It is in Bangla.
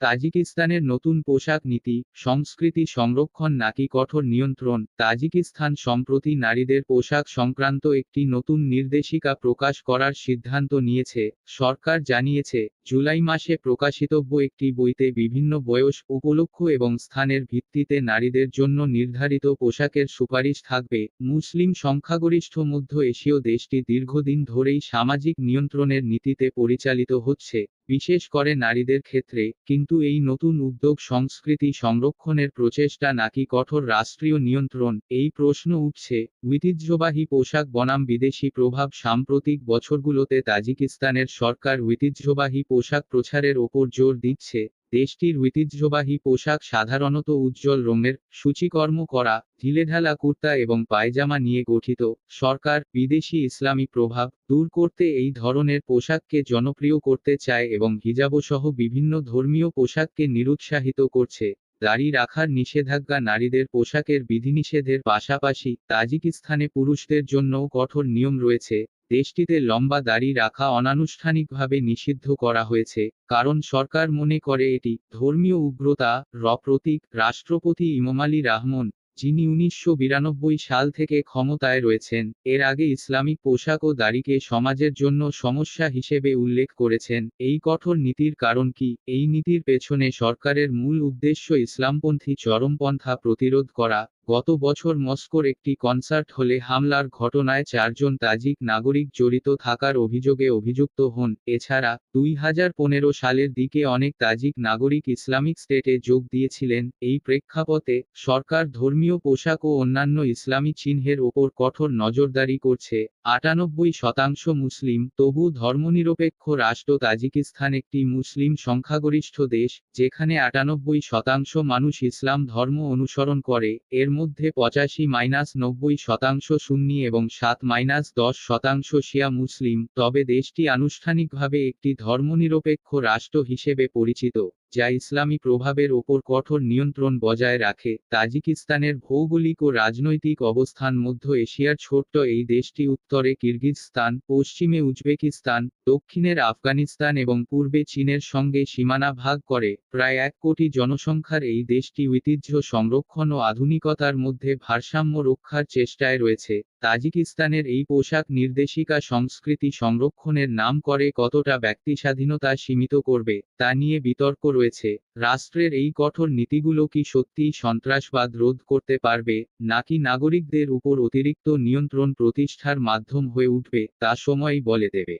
তাজিকিস্তানের নতুন পোশাক নীতি, সংস্কৃতি সংরক্ষণ নাকি কঠোর নিয়ন্ত্রণ, তাজিকিস্তান সম্প্রতি নারীদের পোশাক সংক্রান্ত একটি নতুন নির্দেশিকা প্রকাশ করার সিদ্ধান্ত নিয়েছে, সরকার জানিয়েছে, জুলাই মাসে প্রকাশিতব্য একটি বইতে বিভিন্ন বয়স, উপলক্ষ এবং স্থানের ভিত্তিতে নারীদের জন্য নির্ধারিত পোশাকের সুপারিশ থাকবে, মুসলিম সংখ্যাগরিষ্ঠ মধ্য এশীয় দেশটি দীর্ঘদিন ধরেই সামাজিক নিয়ন্ত্রণের নীতিতে পরিচালিত হচ্ছে। বিশেষ করে নারীদের ক্ষেত্রে, কিন্তু এই নতুন উদ্যোগ সংস্কৃতি সংরক্ষণের প্রচেষ্টা নাকি কঠোর রাষ্ট্রীয় নিয়ন্ত্রণ, এই প্রশ্ন উঠছে, ঐতিহ্যবাহী পোশাক বনাম বিদেশি প্রভাব সাম্প্রতিক বছরগুলোতে তাজিকিস্তানের সরকার ঐতিহ্যবাহী পোশাক প্রচারের ওপর জোর দিচ্ছে। দেশটির ঐতিহ্যবাহী পোশাক সাধারণত উজ্জ্বল রঙের, সূচিকর্ম করা, ঢিলেঢালা কুর্তা এবং পায়জামা নিয়ে গঠিত, সরকার বিদেশি ইসলামী প্রভাব দূর করতে এই ধরনের পোশাককে জনপ্রিয় করতে চায় এবং হিজাবসহ বিভিন্ন ধর্মীয় পোশাককে নিরুৎসাহিত করছে। দাড়ি রাখার নিষেধাজ্ঞা নারীদের পোশাকের বিধিনিষেধের পাশাপাশি তাজিকিস্তানে পুরুষদের জন্যও কঠোর নিয়ম রয়েছে। দেশটিতে লম্বা দাড়ি রাখা অনানুষ্ঠানিকভাবে নিষিদ্ধ করা হয়েছে, কারণ সরকার মনে করে এটি ধর্মীয় উগ্রতা, র প্রতীক, রাষ্ট্রপতি ইমাম আলী রাহমন, যিনি উনিশশো বিরানব্বই সাল থেকে ক্ষমতায় রয়েছেন, এর আগে ইসলামিক পোশাক ও দাড়িকে সমাজের জন্য সমস্যা হিসেবে উল্লেখ করেছেন, এই কঠোর নীতির কারণ কি? এই নীতির পেছনে সরকারের মূল উদ্দেশ্য ইসলামপন্থী চরমপন্থা প্রতিরোধ করা গত বছর মস্কোর একটি কনসার্ট হলে হামলার ঘটনায় চারজন তাজিক নাগরিক জড়িত থাকার অভিযোগে অভিযুক্ত হন। এছাড়া, দুই হাজার পনেরো সালের দিকে অনেক তাজিক নাগরিক ইসলামিক স্টেটে যোগ দিয়েছিলেন। এই প্রেক্ষাপটে, সরকার ধর্মীয় পোশাক ও অন্যান্য ইসলামী চিহ্নের ওপর কঠোর নজরদারি করছে। আটানব্বই শতাংশ মুসলিম তবু ধর্মনিরপেক্ষ রাষ্ট্র তাজিকিস্তান একটি মুসলিম সংখ্যাগরিষ্ঠ দেশ, যেখানে আটানব্বই শতাংশ মানুষ ইসলাম ধর্ম অনুসরণ করে, এর মধ্যে পঁচাশি মাইনাস নব্বই শতাংশ সুন্নি এবং সাত মাইনাস দশ শতাংশ শিয়া মুসলিম, তবে দেশটি আনুষ্ঠানিকভাবে একটি ধর্মনিরপেক্ষ রাষ্ট্র হিসেবে পরিচিত। যা ইসলামী প্রভাবের ওপর কঠোর নিয়ন্ত্রণ বজায় রাখে, তাজিকিস্তানের ভৌগোলিক ও রাজনৈতিক অবস্থান মধ্য এশিয়ার ছোট্ট এই দেশটি উত্তরে কিরগিজস্তান, পশ্চিমে উজবেকিস্তান, দক্ষিণের আফগানিস্তান এবং পূর্বে চীনের সঙ্গে সীমানা ভাগ করে, প্রায় এক কোটি জনসংখ্যার এই দেশটি ঐতিহ্য সংরক্ষণ ও আধুনিকতার মধ্যে ভারসাম্য রক্ষার চেষ্টায় রয়েছে। তাজিকিস্তানের এই পোশাক নির্দেশিকা সংস্কৃতি সংরক্ষণের নাম করে কতটা ব্যক্তি স্বাধীনতা সীমিত করবে, তা নিয়ে বিতর্ক রয়েছে। রাষ্ট্রের এই কঠোর নীতিগুলো কি সত্যিই সন্ত্রাসবাদ রোধ করতে পারবে, নাকি নাগরিকদের উপর অতিরিক্ত নিয়ন্ত্রণ প্রতিষ্ঠার মাধ্যম হয়ে উঠবে, তা সময়ই বলে দেবে।